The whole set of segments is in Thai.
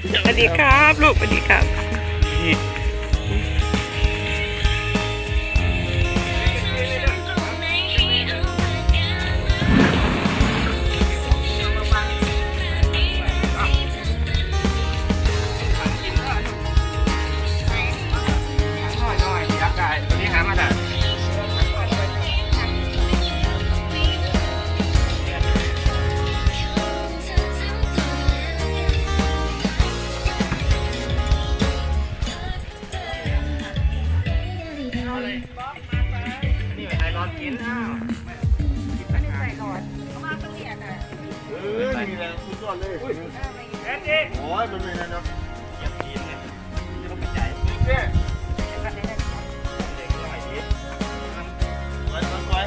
สวัสดีครับ ลูกสวัสดีครับ อดเลยเอ็ดดี้โอ้ยมันเป็นอะไรนะยังกินเลยจะต้องไปจ่ายเจ๊เด็กหน่อยดิไว้ไว้ไว้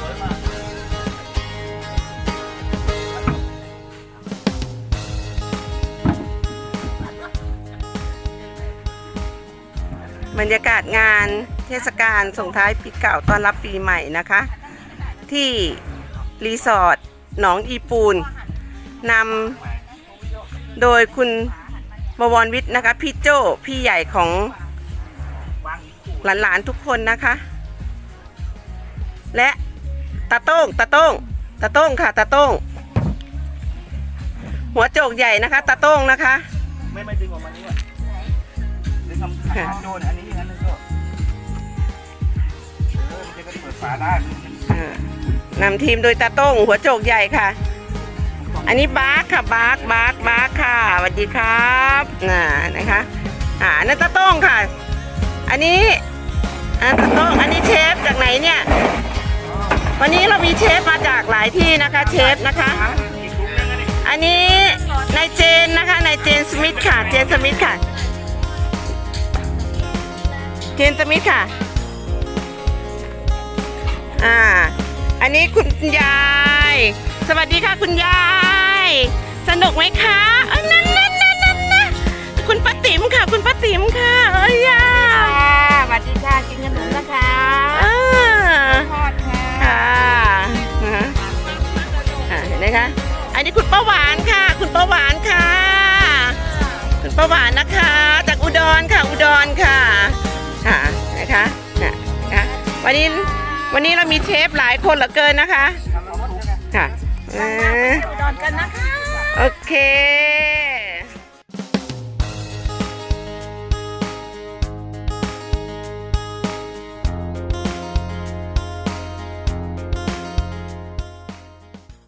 ไว้มาบรรยากาศงานเทศกาลส่งท้ายปีเก่าต้อนรับปีใหม่นะคะ ที่รีสอร์ทหนองอีปูน นำโดยคุณบวรวิทย์นะคะ พี่โจ้พี่ใหญ่ของหลานๆทุกคนนะคะ และตาโต้งตาโต้งตาโต้งค่ะตาโต้งหัวโจกใหญ่นะคะตาโต้งนะคะ ไม่ไม่ดึงออกมานี่อะหรือทำทำโดนอันนี้อย่างนั้นนึงก็เออมันจะก็เปิดฝาได้อ่านำทีมโดยตาโต้งหัวโจกใหญ่ค่ะ อันนี้บาร์คค่ะบาร์คบาร์คบาร์คค่ะสวัสดีครับน่ะนะคะอ่านันตาโต้งค่ะ อันนี้อ่าตาโต้งอันนี้เชฟจากไหนเนี่ย วันนี้เรามีเชฟมาจากหลายที่นะคะเชฟนะคะอันนี้อันนี้นายเจนนะคะนายเจนสมิธค่ะ เจนสมิธค่ะ เจนสมิธค่ะอ่าอันนี้คุณยาย สวัสดีค่ะคุณยาย สนุกไหมคะเอ้ยนั่นนั่นนั่นนั่นนะคุณป้าติ๋มค่ะ คุณป้าติ๋มค่ะเอ้ยยาสวัสดีค่ะกินขนมนะคะอ่าทอดค่ะค่ะนะฮะอ่าเห็นไหมคะอันนี้คุณป้าหวานค่ะ คุณป้าหวานค่ะ คุณป้าหวานนะคะ จากอุดรค่ะ อุดรค่ะค่ะนะคะนะนะคะวันนี้วันนี้เรามีเชฟหลายคนเหลือเกินนะคะ ค่ะ เออดอนกันนะคะ โอเค